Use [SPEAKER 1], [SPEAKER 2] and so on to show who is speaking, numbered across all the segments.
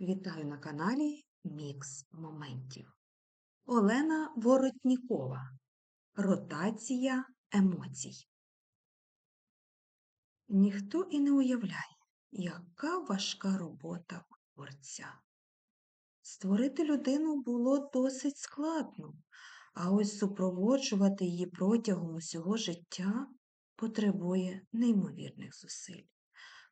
[SPEAKER 1] Вітаю на каналі Мікс Моментів. Олена Воротнікова. Ротація емоцій. Ніхто і не уявляє, яка важка робота творця. Створити людину було досить складно, а ось супроводжувати її протягом усього життя потребує неймовірних зусиль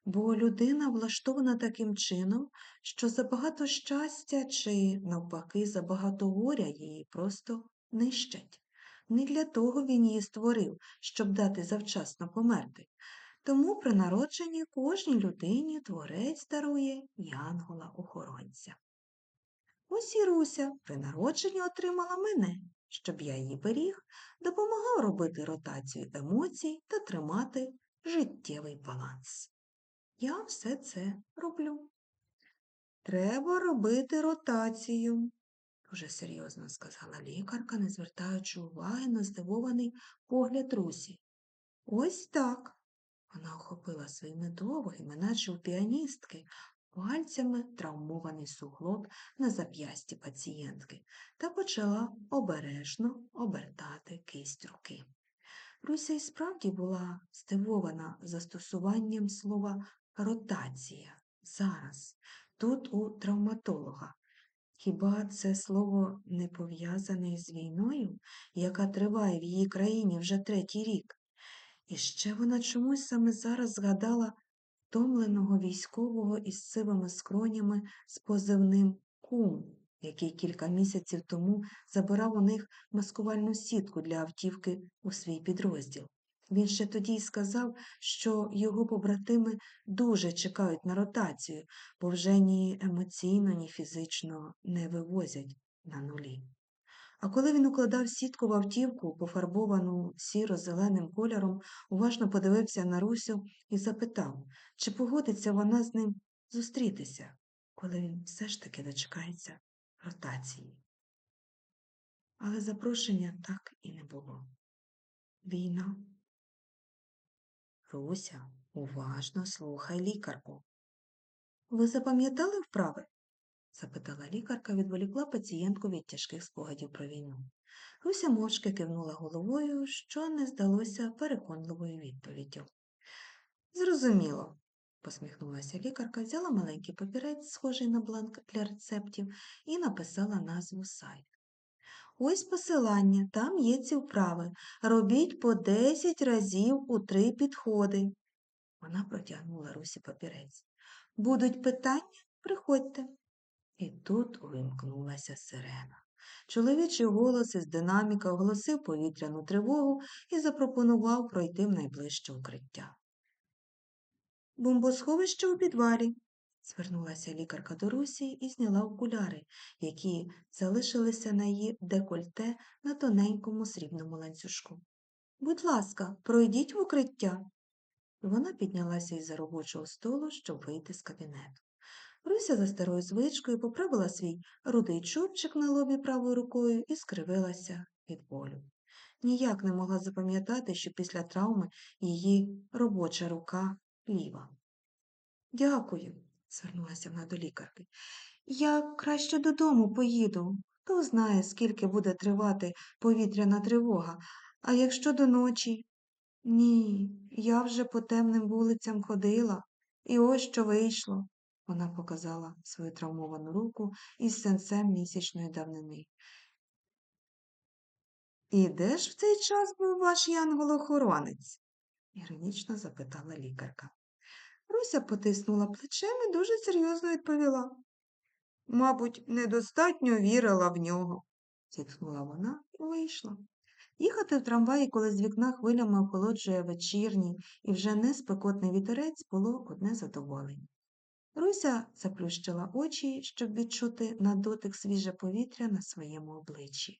[SPEAKER 1] бо людина влаштована таким чином, що забагато щастя чи, навпаки, забагато горя її просто нищать. Не для того він її створив, щоб дати завчасно померти. Тому при народженні кожній людині творець дарує янгола-охоронця. Ось і Руся при народженні отримала мене, щоб я її беріг, допомагав робити ротацію емоцій та тримати життєвий баланс. Я все це роблю. Треба робити ротацію, дуже серйозно сказала лікарка, не звертаючи уваги на здивований погляд Русі. Ось так. Вона охопила своїми довгими, наче у піаністки, пальцями травмований суглоб на зап'ясті пацієнтки та почала обережно обертати кисть руки. Руся й справді була здивована застосуванням слова ротація зараз, тут у травматолога. Хіба це слово не пов'язане з війною, яка триває в її країні вже третій рік? І ще вона чомусь саме зараз згадала втомленого військового із сивими скронями з позивним кум, який кілька місяців тому забирав у них маскувальну сітку для автівки у свій підрозділ. Він ще тоді й сказав, що його побратими дуже чекають на ротацію, бо вже ні емоційно, ні фізично не вивозять на нулі. А коли він укладав сітку в автівку, пофарбовану сіро-зеленим кольором, уважно подивився на Русю і запитав, чи погодиться вона з ним зустрітися, коли він все ж таки дочекається ротації. Але запрошення так і не було. Війна Руся, уважно слухай лікарку. Ви запам'ятали вправи? запитала лікарка, відволікла пацієнтку від тяжких спогадів про війну. Руся мовчки кивнула головою, що не здалося переконливою відповіддю. Зрозуміло, посміхнулася лікарка, взяла маленький папірець, схожий на бланк для рецептів, і написала назву сайт. Ось посилання, там є ці вправи. Робіть по десять разів у три підходи. Вона протягнула Русі папірець. Будуть питання? Приходьте. І тут увімкнулася сирена. Чоловічий голос із динаміка оголосив повітряну тривогу і запропонував пройти в найближче укриття. Бомбосховище у підвалі, звернулася лікарка до Русі і зняла окуляри, які залишилися на її декольте на тоненькому срібному ланцюжку. Будь ласка, пройдіть в укриття. Вона піднялася із за робочого столу, щоб вийти з кабінету. Руся за старою звичкою поправила свій рудий чубчик на лобі правою рукою і скривилася від болю. Ніяк не могла запам'ятати, що після травми її робоча рука ліва. Дякую, звернулася вона до лікарки. Я краще додому поїду. Хто знає, скільки буде тривати повітряна тривога, а якщо до ночі? Ні, я вже по темним вулицям ходила, і ось що вийшло. Вона показала свою травмовану руку із сенцем місячної давнини. І де ж в цей час був ваш янголохоронець? іронічно запитала лікарка. Руся потиснула плечем і дуже серйозно відповіла. Мабуть, недостатньо вірила в нього, зітхнула вона і вийшла. Їхати в трамваї, коли з вікна хвилями охолоджує вечірній і вже не спекотний вітерець, було одне задоволення. Руся заплющила очі, щоб відчути на дотик свіже повітря на своєму обличчі,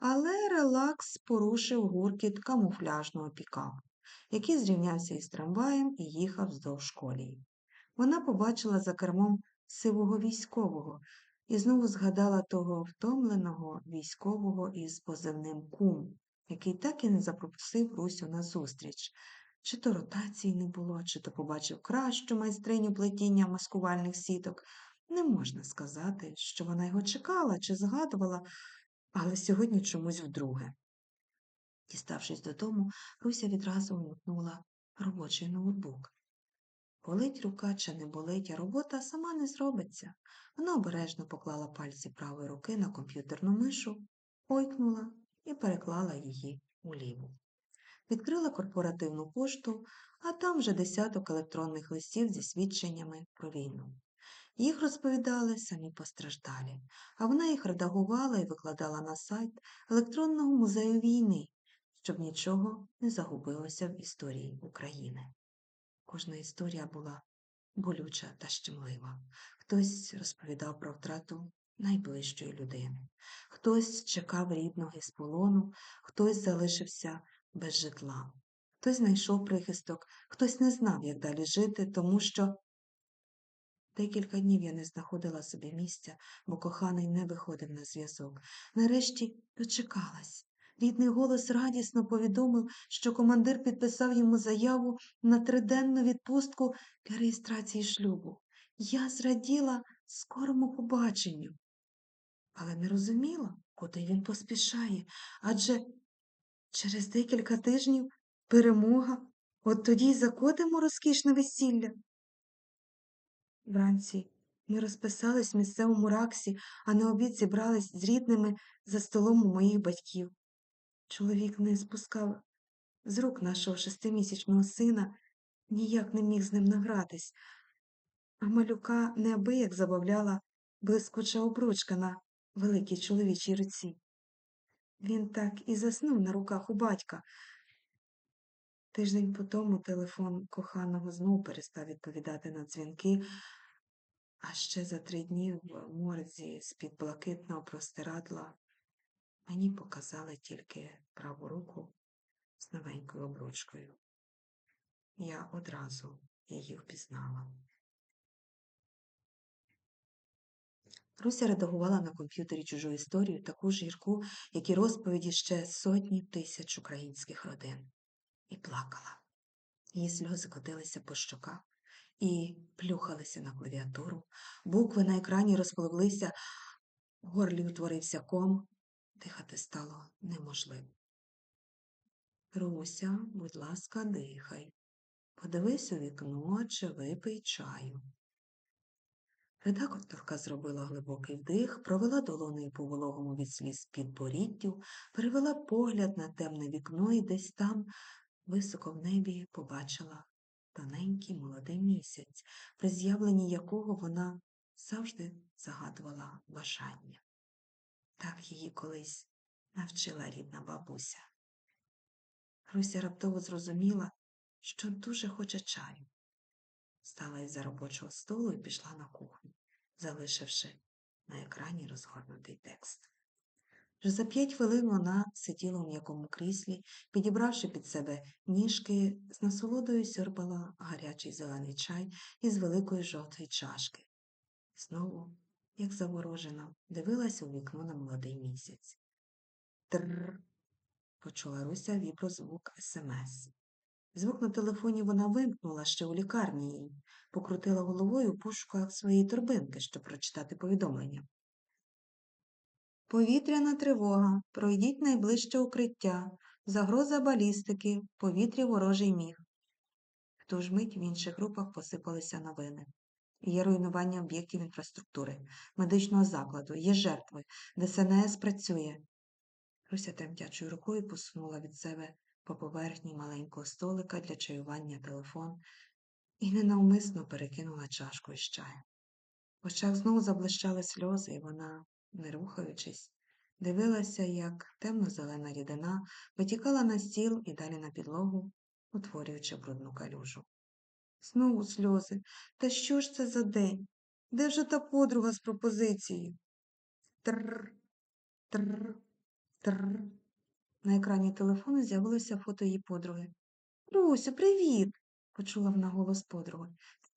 [SPEAKER 1] але релакс порушив гуркіт камуфляжного пікапу який зрівнявся із трамваєм і їхав вздовж колії. Вона побачила за кермом сивого військового і знову згадала того втомленого військового із позивним кум, який так і не запросив Русю на зустріч. Чи то ротації не було, чи то побачив кращу майстриню плетіння маскувальних сіток. Не можна сказати, що вона його чекала чи згадувала, але сьогодні чомусь вдруге. Діставшись додому, Руся відразу вмикнула робочий ноутбук. Болить рука чи не болить, а робота сама не зробиться. Вона обережно поклала пальці правої руки на комп'ютерну мишу, ойкнула і переклала її у ліву. Відкрила корпоративну пошту, а там вже десяток електронних листів зі свідченнями про війну. Їх розповідали самі постраждалі, а вона їх редагувала і викладала на сайт електронного музею війни, щоб нічого не загубилося в історії України. Кожна історія була болюча та щемлива. Хтось розповідав про втрату найближчої людини, хтось чекав рідного із полону, хтось залишився без житла, хтось знайшов прихисток, хтось не знав, як далі жити, тому що декілька днів я не знаходила собі місця, бо коханий не виходив на зв'язок. Нарешті дочекалась. Рідний голос радісно повідомив, що командир підписав йому заяву на триденну відпустку для реєстрації шлюбу. Я зраділа скорому побаченню, але не розуміла, куди він поспішає, адже через декілька тижнів перемога, от тоді й закотимо розкішне весілля. Вранці ми розписались в місцевому раксі, а на обід зібрались з рідними за столом у моїх батьків. Чоловік не спускав з рук нашого шестимісячного сина, ніяк не міг з ним награтись, а малюка неабияк забавляла блискуча обручка на великій чоловічій руці. Він так і заснув на руках у батька. Тиждень по тому телефон коханого знову перестав відповідати на дзвінки, а ще за три дні в морзі з-під блакитного простирадла мені показали тільки праву руку з новенькою обручкою. Я одразу її впізнала. Руся редагувала на комп'ютері чужу історію, таку ж гірку, як і розповіді ще сотні тисяч українських родин, і плакала. Її сльози котилися по щоках і плюхалися на клавіатуру, букви на екрані розпливлися, горлі утворився ком, дихати стало неможливо. Руся, будь ласка, дихай. Подивись у вікно чи випий чаю. Редакторка зробила глибокий вдих, провела долонею по вологому від сліз підборіддю, перевела погляд на темне вікно і десь там, високо в небі, побачила тоненький молодий місяць, при з'явленні якого вона завжди загадувала бажання. Так її колись навчила рідна бабуся. Руся раптово зрозуміла, що дуже хоче чаю. Стала із за робочого столу і пішла на кухню, залишивши на екрані розгорнутий текст. Вже за п'ять хвилин вона сиділа у м'якому кріслі, підібравши під себе ніжки, з насолодою сьорбала гарячий зелений чай із великої жовтої чашки. Знову, як заворожена, дивилась у вікно на молодий місяць. Тррр. почула Руся віброзвук смс. Звук на телефоні вона вимкнула ще у лікарні їй, покрутила головою у пошуках своєї торбинки, щоб прочитати повідомлення. Повітряна тривога. Пройдіть найближче укриття. Загроза балістики. В повітрі ворожий міг. В ту ж мить в інших групах посипалися новини. Є руйнування об'єктів інфраструктури, медичного закладу, є жертви, ДСНС працює. Руся тремтячою рукою посунула від себе по поверхні маленького столика для чаювання телефон і ненавмисно перекинула чашку із чаєм. В очах знову заблищали сльози, і вона, не рухаючись, дивилася, як темно-зелена рідина витікала на стіл і далі на підлогу, утворюючи брудну калюжу. Знову сльози. Та що ж це за день? Де вже та подруга з пропозицією? Тррр, тррр, тррр. На екрані телефону з'явилося фото її подруги. Русю, привіт, почула вона голос подруги.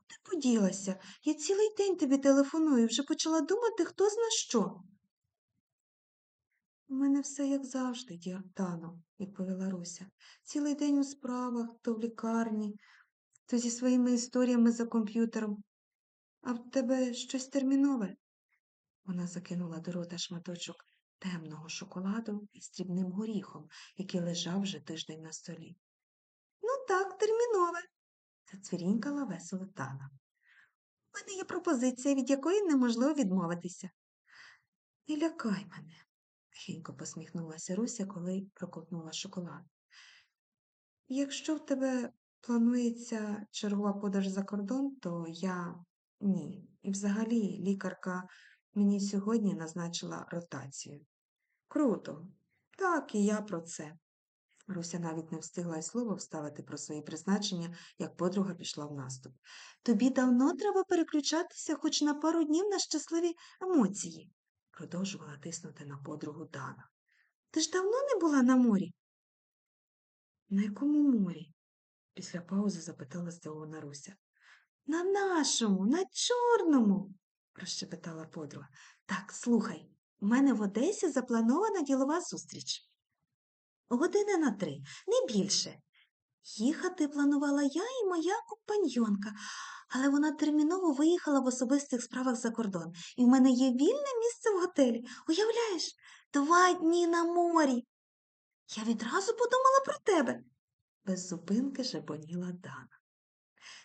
[SPEAKER 1] Ти поділася? Я цілий день тобі телефоную, вже почала думати, хто зна що. У мене все як завжди, Діантано, відповіла Руся. Цілий день у справах, то в лікарні, то зі своїми історіями за комп'ютером. А в тебе щось термінове? Вона закинула до рота шматочок темного шоколаду із дрібним горіхом, який лежав вже тиждень на столі. Ну так, термінове, зацвірінькала весело Тана. У мене є пропозиція, від якої неможливо відмовитися. Не лякай мене, тихенько посміхнулася Руся, коли проковтнула шоколад. Якщо в тебе планується чергова подорож за кордон, то я ні. І взагалі лікарка мені сьогодні назначила ротацію. Круто. Так, і я про це. Руся навіть не встигла й слово вставити про свої призначення, як подруга пішла в наступ. Тобі давно треба переключатися хоч на пару днів на щасливі емоції, продовжувала тиснути на подругу Дана. Ти ж давно не була на морі? На якому морі? Після паузи запитала здивована Руся. На нашому, на чорному, прощепетала подруга. Так, слухай, у мене в Одесі запланована ділова зустріч. Години на три, не більше. Їхати планувала я і моя компаньйонка, але вона терміново виїхала в особистих справах за кордон, і в мене є вільне місце в готелі. Уявляєш, два дні на морі. Я відразу подумала про тебе. Без зупинки жебоніла Дана.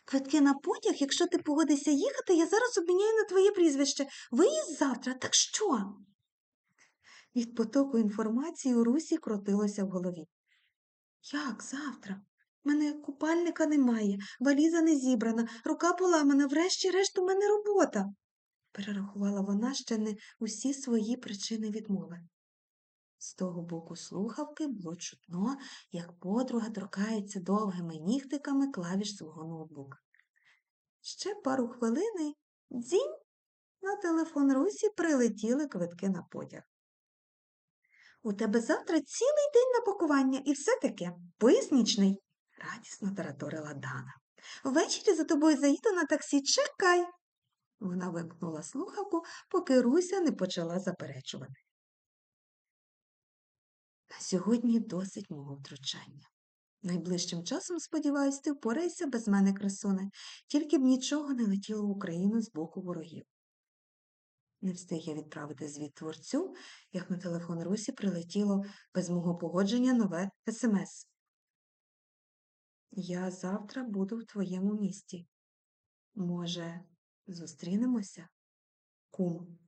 [SPEAKER 1] Квитки на потяг, якщо ти погодишся їхати, я зараз обміняю на твоє прізвище. Виїзд завтра, так що? Від потоку інформації у Русі крутилося в голові. Як завтра? У мене купальника немає, валіза не зібрана, рука поламана, врешті-решт у мене робота, перерахувала вона ще не усі свої причини відмови. З того боку слухавки було чутно, як подруга торкається довгими нігтиками клавіш свого ноутбука. Ще пару хвилин дзінь на телефон Русі прилетіли квитки на потяг. У тебе завтра цілий день на пакування і все таке пояснічний, радісно тараторила Дана. Ввечері за тобою заїду на таксі, чекай. Вона вимкнула слухавку, поки Руся не почала заперечувати. На сьогодні досить мого втручання. Найближчим часом, сподіваюсь, ти впорайся без мене, красуне, тільки б нічого не летіло в Україну з боку ворогів. Не встиг я відправити звіт творцю, як на телефон Русі прилетіло без мого погодження нове смс. Я завтра буду в твоєму місті. Може, зустрінемося? Кум.